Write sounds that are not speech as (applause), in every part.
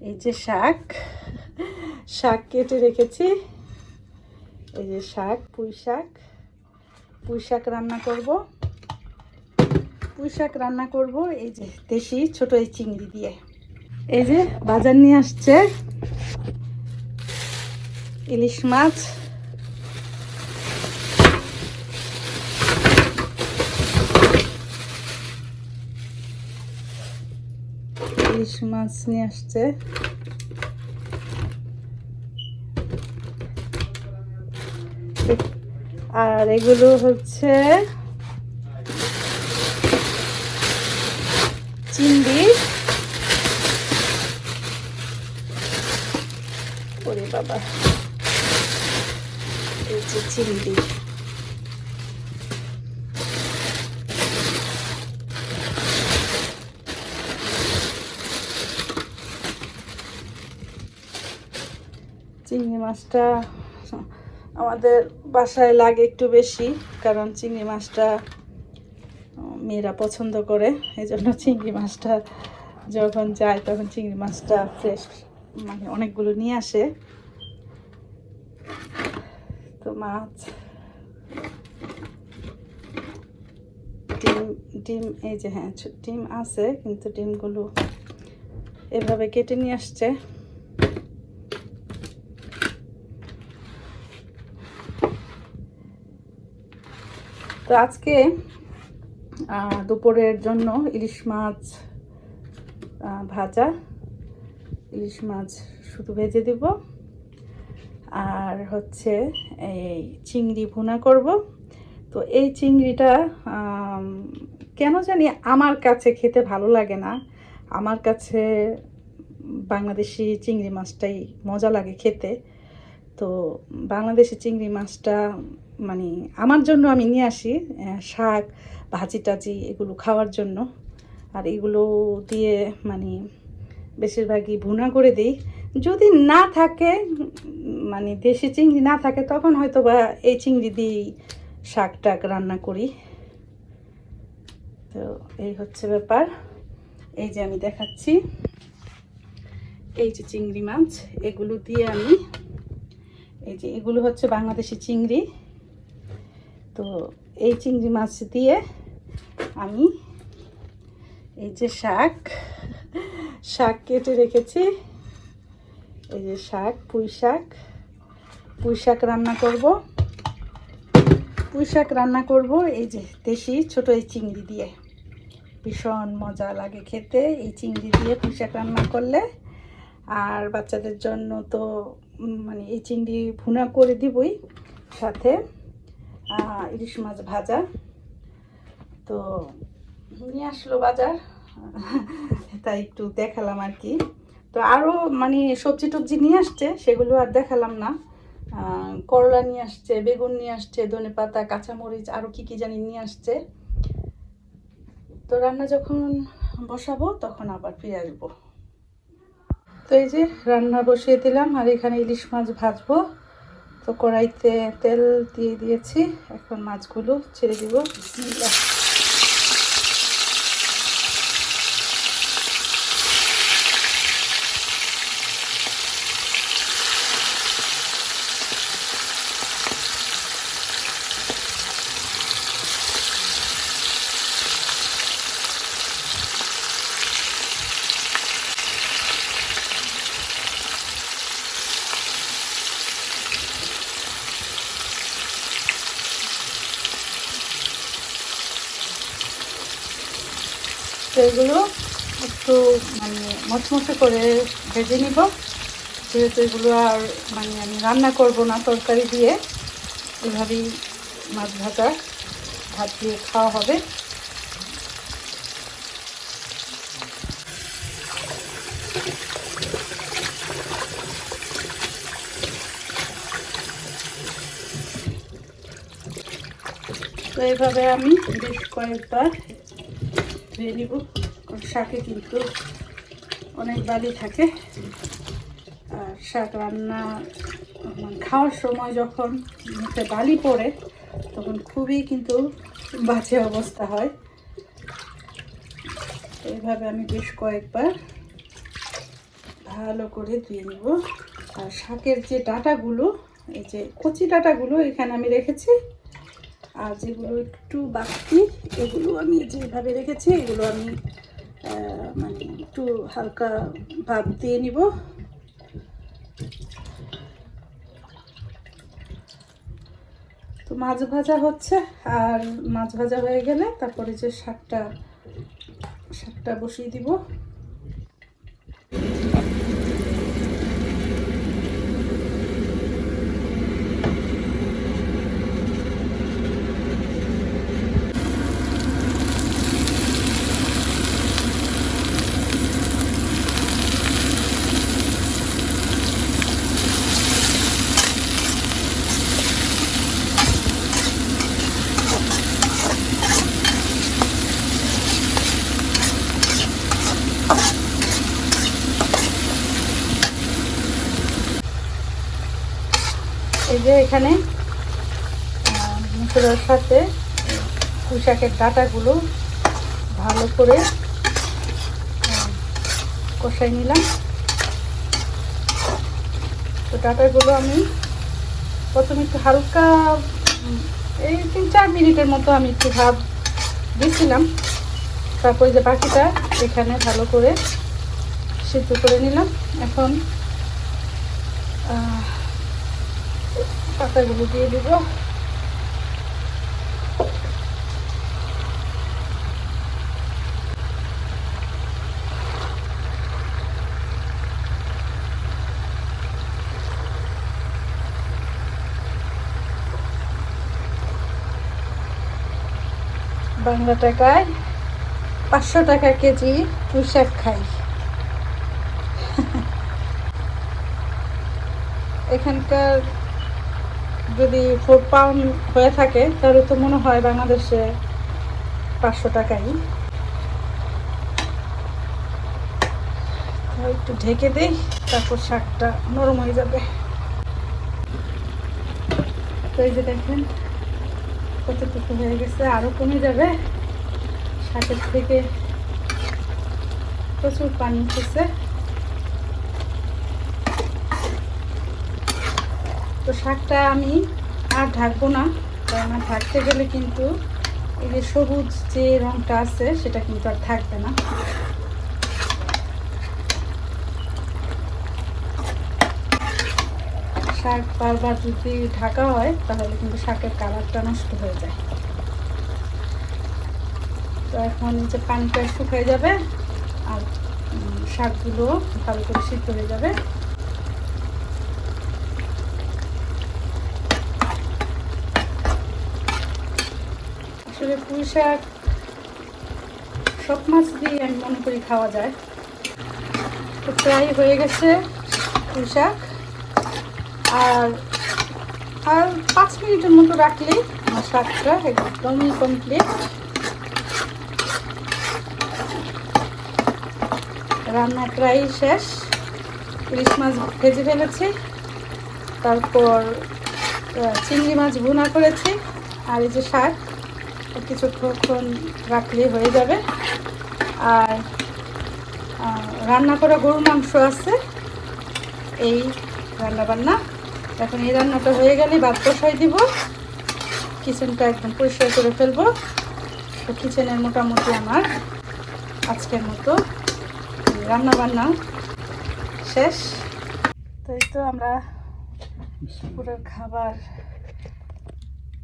এই যে শাক শাক কেটে রেখেছি। এই যে শাক, পুঁই শাক। পুঁই শাক রান্না করব। পুঁই শাক রান্না করব এই যে দেশি ছোট এই চিংড়ি দিয়ে। এই যে বাজার নিয়ে আসছে। ইলিশ মাছ। ইলিশ মাছ নিয়ে আসছে। আর এগুলো হচ্ছে চিংড়ি। ওরে বাবা এই যে চিংড়ি চিংড়ি মাছটা আমাদের বাসায় লাগে একটু বেশি, কারণ চিংড়ি মাছটা মেয়েরা পছন্দ করে। এই জন্য চিংড়ি মাছটা যখন যায় তখন চিংড়ি মাছটা ফ্রেশ মানে অনেকগুলো নিয়ে আসে। তো মাছ, ডিম ডিম, এই যে হ্যাঁ ডিম আছে, কিন্তু ডিমগুলো এভাবে কেটে নিয়ে আসছে। তো আজকে দুপুরের জন্য ইলিশ মাছ ভাজা। ইলিশ মাছ শুধু ভেজে দেব। আর হচ্ছে এই চিংড়ি ভুনা করব। তো এই চিংড়িটা কেন জানি আমার কাছে খেতে ভালো লাগে না। আমার কাছে বাংলাদেশি চিংড়ি মাছটাই মজা লাগে খেতে। তো বাংলাদেশি চিংড়ি মাছটা মানে আমার জন্য আমি নিয়ে আসি শাক, ভাজি টাজি এগুলো খাওয়ার জন্য। আর এগুলো দিয়ে মানে বেশিরভাগই ভুনা করে দিই। যদি না থাকে মানে দেশি চিংড়ি না থাকে, তখন হয়তো বা এই চিংড়ি দিয়েই শাক টাক রান্না করি। তো এই হচ্ছে ব্যাপার। এই যে আমি দেখাচ্ছি। এই যে চিংড়ি মাছ, এগুলো দিয়ে আমি, এই যে এগুলো হচ্ছে বাংলাদেশি চিংড়ি। তো এই চিংড়ি মাছ দিয়ে আমি এই যে শাক শাক কেটে রেখেছি। এই যে শাক, পুঁই শাক। পুঁই শাক রান্না করব। পুঁই শাক রান্না করব এই যে দেশি ছোট এই চিংড়ি দিয়ে। ভীষণ মজা লাগে খেতে এই চিংড়ি দিয়ে পুঁই শাক রান্না করলে। আর বাচ্চাদের জন্য তো মানে এই চিংড়ি ভুনা করে দিবই সাথে। ইলিশ মাছ ভাজা। তো নিয়ে আসলো বাজার। (laughs) তাই একটু দেখালাম আর কি। তো আরও মানে সবজি টবজি নিয়ে আসছে, সেগুলো আর দেখালাম না। করলা নিয়ে আসছে, বেগুন নিয়ে আসছে, ধনে পাতা, কাঁচামরিচ আরও কী কী জানি নিয়ে আসছে। তো রান্না যখন বসাবো, তখন আবার ফিরে আসব। তো এই যে রান্না বসিয়ে দিলাম, আর এখানে ইলিশ মাছ ভাজবো। তো কড়াইতে তেল দিয়ে দিয়েছি এখন মাছগুলো ছেড়ে দিব। এগুলো একটু মানে মচমচে করে ভেজে নিব। যেহেতু এগুলো আর মানে আমি রান্না করব না তরকারি দিয়ে, এভাবেই মাছ ভাজা, ভাত দিয়ে খাওয়া হবে। তো এইভাবে আমি বেশ কয়েকবার ধুয়ে নিব। শাকে কিন্তু অনেক বালি থাকে। আর শাক রান্না মানে খাওয়ার সময় যখন মুখে বালি পড়ে, তখন খুবই কিন্তু বাজে অবস্থা হয়। এইভাবে আমি বেশ কয়েকবার ভালো করে ধুয়ে নিব। আর শাকের যে ডাটাগুলো, এই যে কচি ডাটাগুলো এখানে আমি রেখেছি। আর যেগুলো একটু বাকি, এগুলো আমি যেভাবে রেখেছি, এগুলো আমি মানে একটু হালকা ভাব দিয়ে নিব। তো মাছ ভাজা হচ্ছে, আর মাছ ভাজা হয়ে গেলে তারপরে যে শাকটা শাকটা বসিয়ে দিব এই যে এখানে মুসুরের সাথে পুঁই শাকের ডাটাগুলো ভালো করে কষাই নিলাম। তো ডাটাগুলো আমি প্রথমে একটু হালকা এই তিন চার মিনিটের মতো আমি একটু ভাব দিয়েছিলাম। তারপরে যে বাকিটা এখানে ভালো করে সিদ্ধ করে নিলাম। এখন পাতাগুলো দিয়ে দিব। বাংলা টাকায় পাঁচশো টাকা কেজি পুঁই খাই। এখানকার যদি ফোর পাউন্ড হয়ে থাকে, তাহলে তো মনে হয় বাংলাদেশে পাঁচশো টাকাই। একটু ঢেকে দিই, তারপর শাকটা নরম হয়ে যাবে। তো এই যে দেখেন, কতটুকু হয়ে গেছে আরও কমে যাবে। শাকের থেকে প্রচুর পানি উঠেছে। তো শাকটা আমি আর ঢাকবো না, কারণ ঢাকতে গেলে কিন্তু এই যে সবুজ যে রঙটা আছে, সেটা কিন্তু আর থাকবে না। শাক বারবার যদি ঢাকা হয়, তাহলে কিন্তু শাকের কালারটা নষ্ট হয়ে যায়। তো এখন যে পানিটা শুকিয়ে যাবে, আর শাকগুলো ভালো করে সিদ্ধ হয়ে যাবে। আসলে পুঁই শাক, সব মাছ দিয়ে আমি মনে করি খাওয়া যায়। তো প্রায় হয়ে গেছে পুঁই শাক। আর আর পাঁচ মিনিটের মতো রাখলেই আমার শাকটা একদমই কমপ্লিট রান্না প্রায় শেষ। ইলিশ মাছ ভেজে ফেলেছি। তারপর চিংড়ি মাছ ভুনা করেছি। আর এই যে শাক কিছুক্ষণ রাখলেই হয়ে যাবে। আর রান্না করা গরুর মাংস আছে। এই রান্না বান্না এখন এই রান্নাটা হয়ে গেলে ভাত বসাই দিব। কিচেনটা একদম পরিষ্কার করে ফেলব। তো কিচেনের মোটামুটি আমার আজকের মতো রান্না বান্না শেষ। তো এই তো আমরা দুপুরের খাবার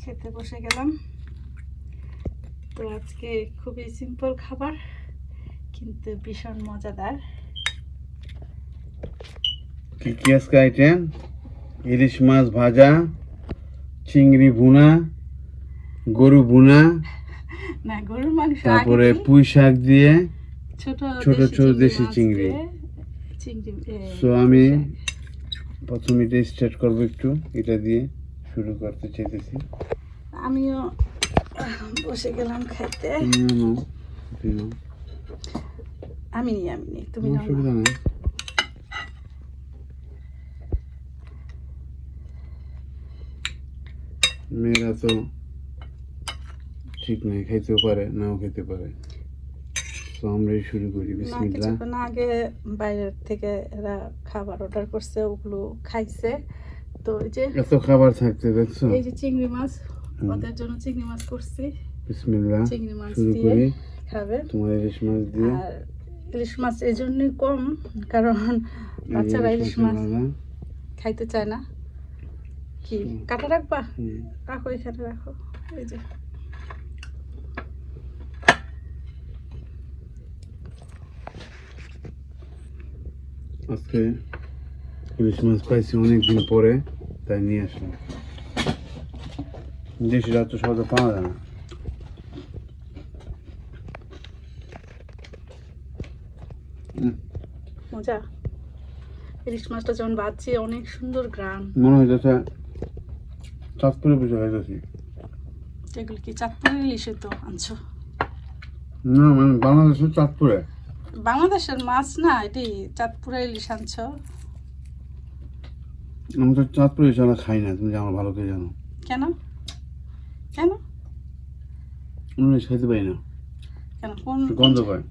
খেতে বসে গেলাম। তো আজকে খুবই সিম্পল খাবার কিন্তু ভীষণ মজাদার কি কি আজকে আইটেম ইলিশ মাছ ভাজা চিংড়ি ভুনা গরু ভুনা না গরুর মাংস তারপরে পুঁই শাক দিয়ে ছোট ছোট দেশি ছোট চিংড়ি দেশি চিংড়ি। দিয়ে চিংড়ি এ, আমি। প্রথম এটা স্টার্ট করব একটু এটা দিয়ে শুরু করতে চাইতেছি আমিও বসে গেলাম খাইতে। আমি নি আমি নি তুমি না। অসুবিধা নেই মেয়েরা তো ঠিক নাই খাইতেও পারে নাও খেতে পারে তো আমরাই শুরু করি না বিসমিল্লাহ কিছুক্ষণ আগে বাইরের থেকে এরা খাবার অর্ডার করছে ওগুলো খাইছে তো এই যে এত খাবার থাকতে দেখছ এই যে চিংড়ি মাছ। ওদের জন্য চিংড়ি মাছ করছি। বিসমিল্লাহ চিংড়ি মাছ দিয়ে খাবে। তোমার ইলিশ মাছ দিয়ে। আর ইলিশ মাছ এই জন্যই কম কারণ বাচ্চারা ইলিশ মাছ খাইতে চায় না। কি কাটা রাখবা। রাখো এখানে রাখো। এই যে। আজকে ইলিশ মাছ পাইছি অনেকদিন পরে তাই নিয়ে আসলাম। দেশি রাত তো সহজে পাওয়া যায় না মজা? ইলিশ মাছটা যখন অনেক সুন্দর গ্রাম। মনে হইতেছে চাঁদপুরে বসে খাইতেছি এগুলো কি চাঁদপুরের ইলিশে তো আনছো? না মানে বাংলাদেশের চাঁদপুরে। বাংলাদেশের মাছ না এটি চাঁদপুরের ইলিশ আনছো? আমি তো চাঁদপুরে খাই না তুমি আমার ভালো করে জানো। কেন? কেন? ইলিশ খাইতে পারি না। কেন? কোন গন্ধ পায়।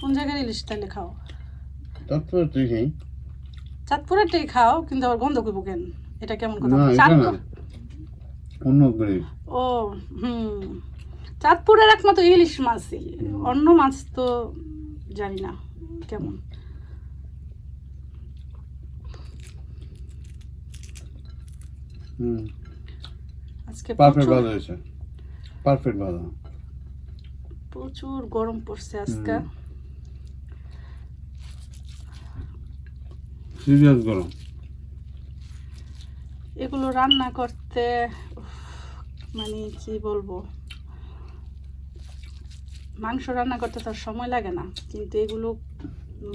কোন জায়গার ইলিশ তাহলে খাও? চাঁদপুরে তুই খাই। চাঁদপুরেরটাই খাও কিন্তু আবার গন্ধ করব কেন? এটা কেমন কথা? চাঁদপুর অন্য করে ও হুম। চাঁদপুরের একমাত্র ইলিশ মাছই অন্য মাছ তো জানি না কেমন। হুম। আজকে পারফেক্ট ভালো হয়েছে। পারফেক্ট ভালো। প্রচুর গরম পড়ছে আজকে। সিরিয়াস গরম। এগুলো রান্না করতে মানে কি বলব? মাংস রান্না করতে তো আর সময় লাগে না কিন্তু এগুলো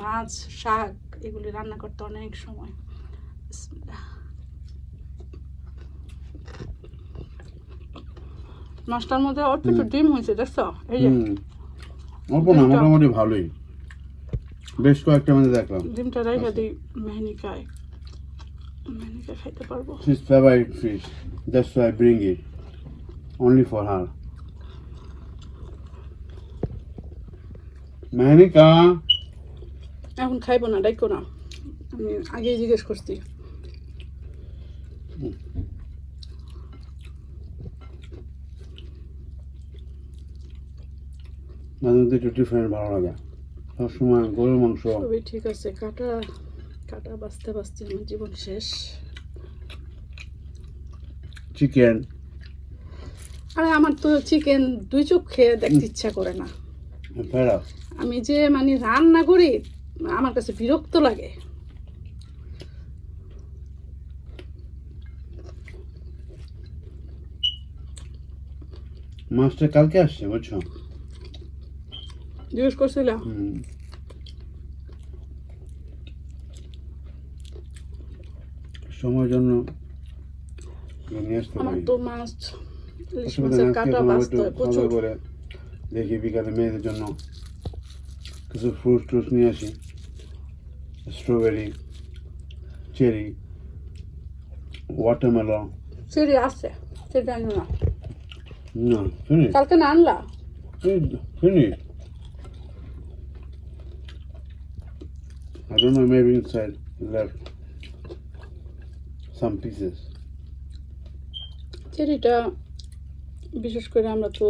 মাছ শাক এগুলি রান্না করতে অনেক সময়। মাছটার মধ্যে অল্প একটু ডিম হয়েছে দেখছ? এই যে অল্প না মোটামুটি ভালোই। বেশ কয়েকটা মানে দেখলাম। ডিমটা রেখে দিই মেহনিকায়। মেহনিকায় খাইতে পারব। Favorite fish. That's why I bring it. Only for her. Mehnika. এখন খাইবো না ডাইকো না। আমি আগেই জিজ্ঞেস করছি। মাঝে মধ্যে একটু ডিফারেন্ট ভালো লাগে। সবসময় গরুর মাংস। সবই ঠিক আছে কাটা কাটা বাঁচতে বাঁচতে আমার জীবন শেষ। চিকেন আরে আমার তো চিকেন দুই চোখ খেয়ে দেখতে ইচ্ছা করে না। আমি যে মানে রান্না করি আমার কাছে বিরক্ত লাগে। মাছটা কালকে আসছে বুঝছ? জিজ্ঞেস করছিলাম সময়ের জন্য আমার তো মাছ ইলিশ মাছের কাটা বাঁচতে প্রচুর করে দেখি বিকালে মেয়েদের জন্য কিছু ফ্রুট ট্রুটস নিয়ে আসি স্ট্রবেরি চেরি ওয়াটারমেলন সিঁড়ি আসছে সেটা আনো না না ফিনিশ কালকে না আনলা finish I don't know, maybe inside left. Some pieces. চেরিটা বিশেষ করে আমরা তো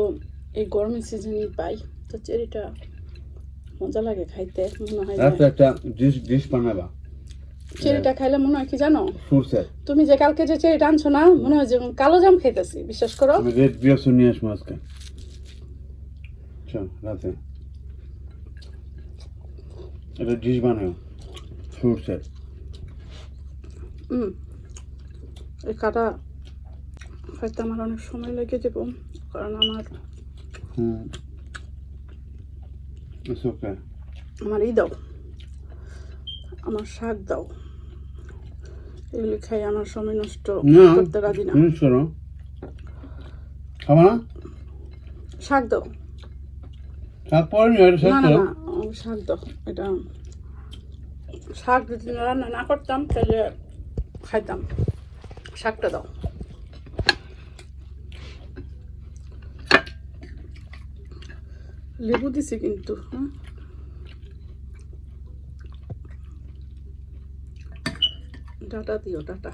এই গরমের সিজনই পাই তো চেরিটা মজা লাগে খাইতে মনে হয় রাতে একটা ডিশ ডিশ বানাবা। চেরিটা খাইলে মনে হয় কি জানো? ফ্রুটসের তুমি যে কালকে যে চেরিটা আনছো না মনে হয় যে কালো জাম খাইতেছি বিশ্বাস করো? আমি রেড গ্রেপসও নিয়ে আসব আজকে। চল রাতে। এটা ডিশ বানাও। ফ্রুটসের এই কাটা খাইতে আমার অনেক সময় লেগে যাব কারণ আমার আমার ই দাও আমার শাক দাও। এগুলি খাই আমার সময় নষ্ট করতে রাজি না। শাক দাও। না আমার শাক দাও এটা শাক যদি রান্না না করতাম, তাহলে খাইতাম। শাকটা দাও। লেবু দিছি কিন্তু ডাটা দিও, ডাটা।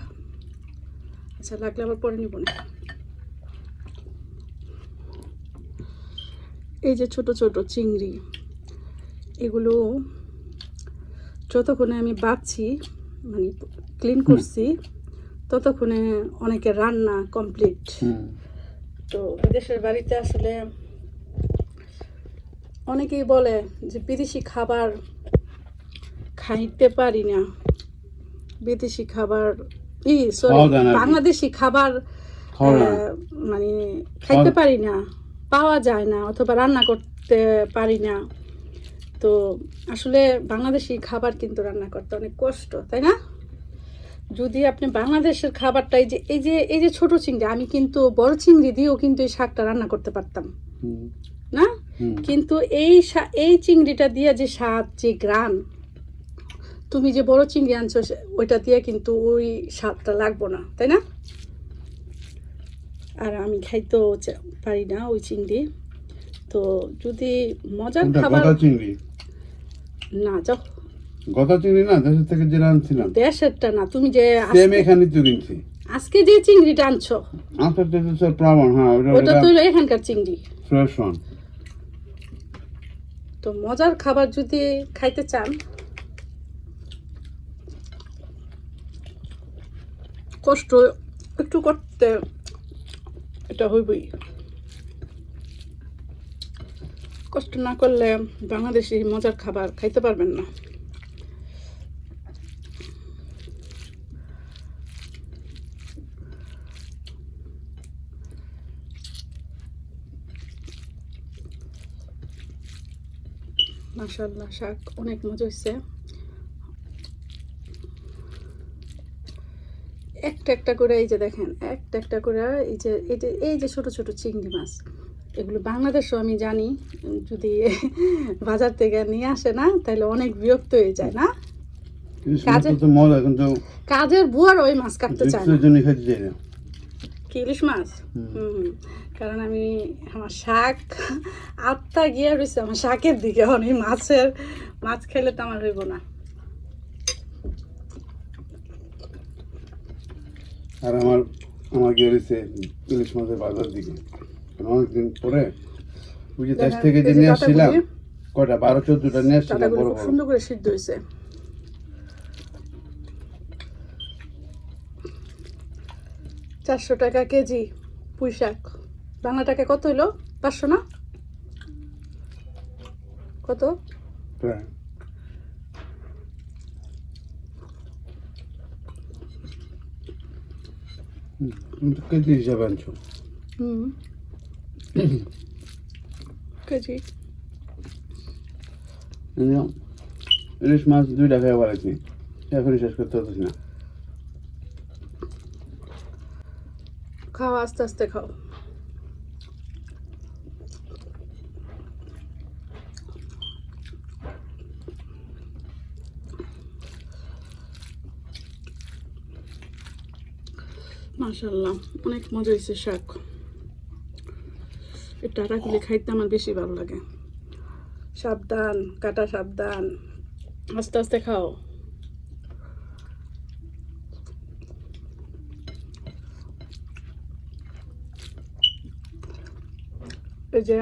আচ্ছা লাগলে আবার পরে নিব না। এই যে ছোট ছোট চিংড়ি, এগুলো যতক্ষণে আমি বাঁচছি মানে ক্লিন করছি ততক্ষণে অনেকে রান্না কমপ্লিট তো বিদেশের বাড়িতে আসলে অনেকেই বলে যে বিদেশি খাবার খাইতে পারি না। বিদেশি খাবার ই সরি। বাংলাদেশি খাবার মানে খাইতে পারি না পাওয়া যায় না অথবা রান্না করতে পারি না। তো আসলে বাংলাদেশি খাবার কিন্তু রান্না করতে অনেক কষ্ট তাই না? যদি আপনি বাংলাদেশের খাবারটা এই যে এই যে এই যে ছোট চিংড়ি আমি কিন্তু বড় চিংড়ি দিয়েও কিন্তু এই শাকটা রান্না করতে পারতাম। না? কিন্তু এই এই চিংড়িটা দিয়ে যে স্বাদ যে গ্রান তুমি যে বড় চিংড়ি আনছো ওইটা দিয়ে কিন্তু ওই স্বাদটা লাগবো না তাই না? আর আমি খাইতেও পারি না ওই চিংড়ি। তো যদি মজার খাবার চিংড়ি। না যাও। গদা চিংড়ি না দেশের থেকে যেটা আনছিলাম। দেশেরটা না তুমি যে সেম এখানে তো কিনছি আজকে যে চিংড়িটা আনছো। আচ্ছা তো স্যার প্রাবণ হ্যাঁ ওটা তো এখানকার চিংড়ি। ফ্রেশ ওয়ান তো মজার খাবার যদি খাইতে চান কষ্ট একটু করতে এটা হইবই। কষ্ট না করলে বাংলাদেশি মজার খাবার খাইতে পারবেন না। শাক অনেক মজা হয়েছে একটা একটা করে এই যে দেখেন, একটা একটা করে এই যে এই যে এই যে ছোট ছোট চিংড়ি মাছ। এগুলো বাংলাদেশও আমি জানি যদি (laughs) বাজার থেকে নিয়ে আসে না তাহলে অনেক বিরক্ত হয়ে যায় না? কাজের বুয়ার ওই মাছ কাটতে চায় না। কি ইলিশ মাছ? কারণ আমি আমার শাক (laughs) আত্মা গিয়ে রয়েছে আমার শাকের দিকে অনেক মাছের মাছ খেলে তো আমার হইব না। আর আমার আমার গিয়ে রয়েছে ইলিশ মাছের বাজার দিকে। অনেকদিন পরে ওই যে দেশ থেকে যে নিয়ে আসছিলাম কয়টা? বারো চোদ্দটা নিয়ে আসছিলাম বড় বড়। সুন্দর করে সিদ্ধ হয়েছে। চারশো টাকা কেজি পুঁই শাক। বাংলা টাকা কত হইল? পাঁচশো না? কত? কেজি হিসাবে আনছো। হুম। কেজি ইলিশ মাছ দুইটা খেয়ে পারাইছি এখনই শেষ করতে হতেছি না খাও আস্তে আস্তে খাও মাশাল্লাহ অনেক মজা হয়েছে শাক। এই টাটাগুলি খাইতে আমার বেশি ভালো লাগে। সাবধান, কাটা সাবধান। আস্তে আস্তে খাও। এই যে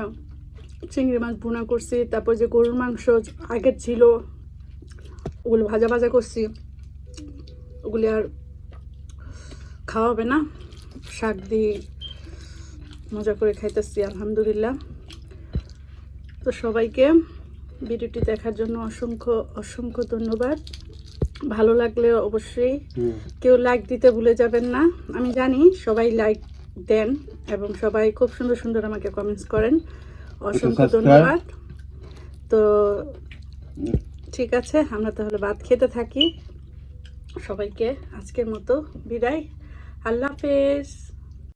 চিংড়ি মাছ ভুনা করছি, তারপর যে গরুর মাংস আগের ছিল, ওগুলো ভাজা ভাজা করছি। ওগুলি আর খাওয়া হবে না। শাক দিয়ে মজা করে খাইতেছি আলহামদুলিল্লাহ। তো সবাইকে ভিডিওটি দেখার জন্য অসংখ্য অসংখ্য ধন্যবাদ। ভালো লাগলে অবশ্যই কেউ লাইক দিতে ভুলে যাবেন না। আমি জানি সবাই লাইক দেন এবং সবাই খুব সুন্দর সুন্দর আমাকে কমেন্টস করেন। অসংখ্য ধন্যবাদ। তো ঠিক আছে আমরা তাহলে ভাত খেতে থাকি। সবাইকে আজকের মতো বিদায়। আল্লাহ হাফেজ।